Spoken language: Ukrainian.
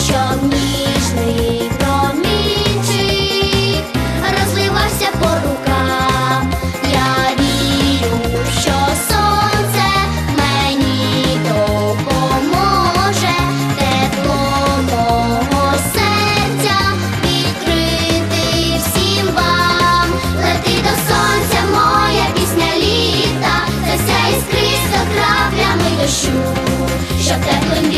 що ніжний промінчик розливався по рукам. Я вірю, що сонце мені допоможе, тепло мого серця відкрити всім вам. Лети до сонця, моя пісня літа, засяє скрізь до краплями дощу. Щоб теплим